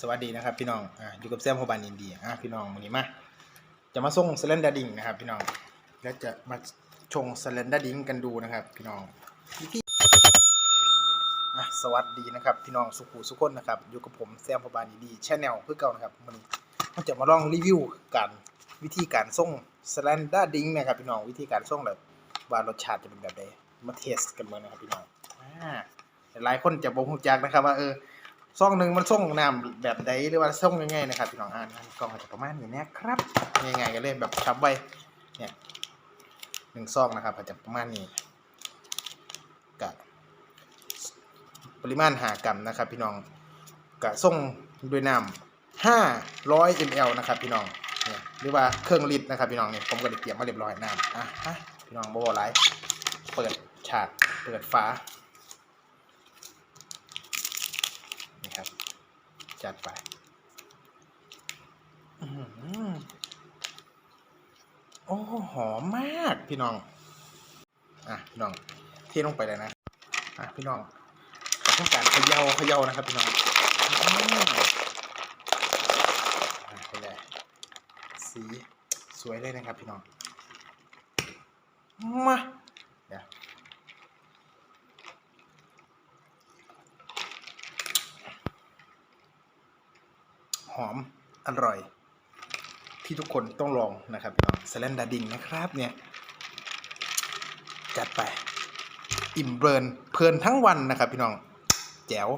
สวัสดีนะครับพี่น้องอ่าอยู่กับแซมโฮบานอินเดียอะพี่น้องวันนี้มาจะมาส่งสเลนดาดิงนะครับพี่น้องแล้วจะมาชงสเลนดาดิงกันดูนะครับ พี่น้องวิธีอะสวัสดีนะครับพี่น้องสุขุสุขคนนะครับอยู่กับผมแซมโฮบานอินเดียชแนลเพื่อเก่านะครับวันนี้เราจะมาลองรีวิวการวิธีการส่งสเลนดาดิงนะครับพี่น้องวิธีการส่งแบบว่ารสชาติจะเป็นแบบใดมาเทสกันเมืองนะครับพี่น้องอ่าหลายคนจะบ่ฮู้จักนะครับว่าเออ ซองหนึ่งมันส่งน้ำแบบใดหรือว่าส่งยังไงนะครับพี่น้องอ่านกล่องอาจจะประมาณนี้นะครับง่ายๆกันเลยแบบชับไว้เนี่ยหนึ่งซองนะครับอาจจะประมาณนี้กับปริมาณหากรัมนะครับ พี่น้องกับส่งด้วยน้ำห้าร้อยมลนะครับ พี่น้องเนี่ยหรือว่าเครื่องลิตรนะครับ พี่น้องเนี่ยผมก็ได้เตรียมมาเรียบร้อยน้ำอะฮะพี่น้องบ่บ่ไรเปิดฉากเปิดฝา นี่ครับ จัดไปอือหือโอ้หอมมากพี่น้อง อะพี่น้อง เทลงไปเลยนะ อะพี่น้องต้องการเขย่าเขย่านะครับพี่น้องไปเลยสีสวยเลยนะครับพี่น้อง มาเดี๋ยว ห อมอร่อย ที่ทุกคนต้องลองนะครับพี่น้องสแลนดาดิงนะครับเนี่ยจัดไป อิ่มเบิร์นเพลินทั้งวันนะครับพี่น้องแจ๋ว